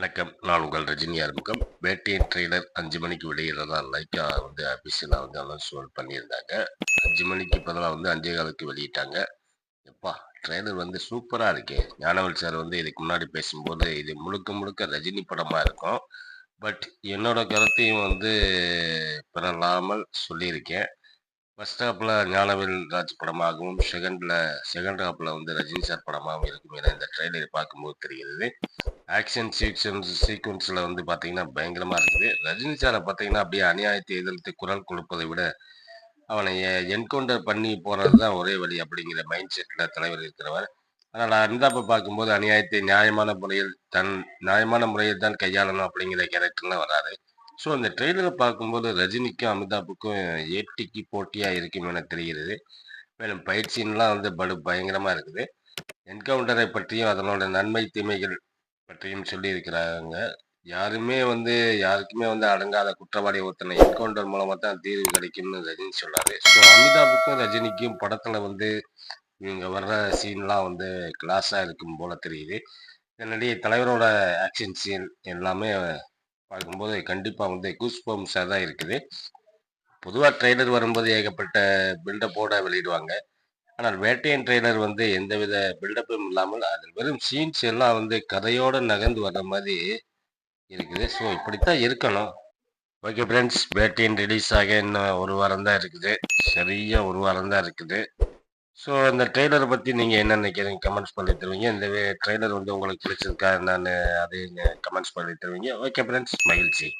வணக்கம். நான் உங்கள் ரஜினி அறிமுகம். வேட்டையின் ட்ரெய்லர் அஞ்சு மணிக்கு வெளியிடறதா லைக்கா வந்து அபிஷியலாக வந்து அனௌன்ஸ்மெண்ட் பண்ணியிருந்தாங்க. அஞ்சு மணிக்கு பதிலாக வந்து அஞ்சே காலுக்கு வெளியிட்டாங்க. எப்பா ட்ரெய்லர் வந்து சூப்பராக இருக்கு. ஞானவல் சார் வந்து இதுக்கு முன்னாடி பேசும்போது இது முழுக்க முழுக்க ரஜினி படமாக இருக்கும். பட் என்னோட கருத்தையும் வந்து பெறலாமல் சொல்லியிருக்கேன். ஃபர்ஸ்ட் ஹாப்பில் ஞானவேல் ராஜ் படமாகவும் செகண்டில் செகண்ட் ஹாப்பில் வந்து ரஜினி சார் படமாகவும் இருக்கும் என இந்த ட்ரெய்லரை பார்க்கும்போது தெரிகிறது. ஆக்ஷன் சீக்ஷன்ஸ் சீக்வன்ஸில் வந்து பார்த்தீங்கன்னா பயங்கரமாக இருக்குது. ரஜினி சாரை பார்த்தீங்கன்னா அப்படியே அநியாயத்தை எதிர்த்து குரல் கொடுப்பதை விட அவனை என்கவுண்டர் பண்ணி போகிறது தான் ஒரே வழி அப்படிங்கிற மைண்ட் செட்டில் தலைவர் இருக்கிறவர். ஆனால் அந்தாப்பை பார்க்கும்போது அநியாயத்தை நியாயமான முறையில் தன் நியாயமான முறையில் தான் கையாளணும் அப்படிங்கிற கேரக்டர்லாம் வராது ஸோ அந்த ட்ரெய்லரை பார்க்கும்போது ரஜினிக்கும் அமிதாப்புக்கும் ஏட்டிக்கு போட்டியாக இருக்கும் என தெரிகிறது. மேலும் பயிற்சின்லாம் வந்து படு பயங்கரமாக இருக்குது. என்கவுண்டரை பற்றியும் அதனோட நன்மை தீமைகள் பற்றியும் சொல்லியிருக்கிறாங்க. யாருமே வந்து யாருக்குமே வந்து அடங்காத குற்றவாளி ஒருத்தனை என்கவுண்டர் மூலமாக தான் தீர்வு கிடைக்கும்னு ரஜினி சொன்னார். ஸோ அமிதாபுக்கும் ரஜினிக்கும் படத்தில் வந்து இவங்க வர்ற சீன்லாம் வந்து கிளாஸாக இருக்கும் போல தெரியுது. இதனிடையே தலைவரோட ஆக்ஷன் சீன் எல்லாமே பார்க்கும்போது கண்டிப்பாக வந்து கூஸ்பம்ஸாக தான் இருக்குது. பொதுவாக ட்ரெய்லர் வரும்போது ஏகப்பட்ட பில்டப்போட வெளியிடுவாங்க. ஆனால் வேட்டையன் ட்ரெய்லர் வந்து எந்தவித பில்டப்பும் இல்லாமல் அதில் வெறும் சீன்ஸ் எல்லாம் வந்து கதையோடு நகர்ந்து வர்ற மாதிரி இருக்குது. ஸோ இப்படித்தான் இருக்கணும். ஓகே ஃப்ரெண்ட்ஸ் வேட்டையன் ரிலீஸ் ஆக இன்னும் ஒரு வாரம் தான் இருக்குது. சரியாக ஒரு வாரம் தான் இருக்குது. ஸோ இந்த ட்ரெய்லரை பற்றி நீங்கள் என்ன நினைக்கிறீங்க? கமெண்ட்ஸ் பண்ணி தருவீங்க. இந்த ட்ரெய்லர் வந்து உங்களுக்கு பிடிச்சிருக்கா? என்னன்னு அதையும் கமெண்ட்ஸ் பண்ணி தருவீங்க. ஓகே ஃப்ரெண்ட்ஸ் மகிழ்ச்சி.